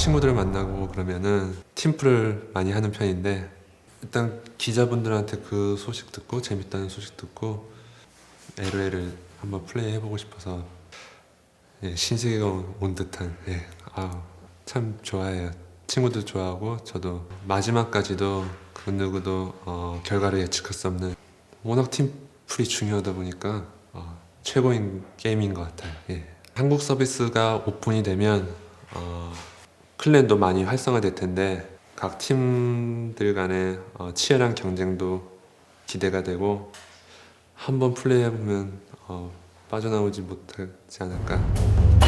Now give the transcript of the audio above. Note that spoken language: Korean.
친구들을 만나고 그러면은 팀플을 많이 하는 편인데 일단 기자분들한테 그 소식 듣고 재밌다는 소식 듣고 LOL을 한번 플레이 해보고 싶어서 예, 신세계가 온 듯한 예, 아우, 참 좋아해요. 친구도 좋아하고 저도 마지막까지도 그 누구도 어, 결과를 예측할 수 없는 워낙 팀플이 중요하다 보니까 어, 최고인 게임인 것 같아요. 예. 한국 서비스가 오픈이 되면 어, 클랜도 많이 활성화될 텐데 각 팀들 간의 어, 치열한 경쟁도 기대가 되고 한번 플레이해보면 어, 빠져나오지 못하지 않을까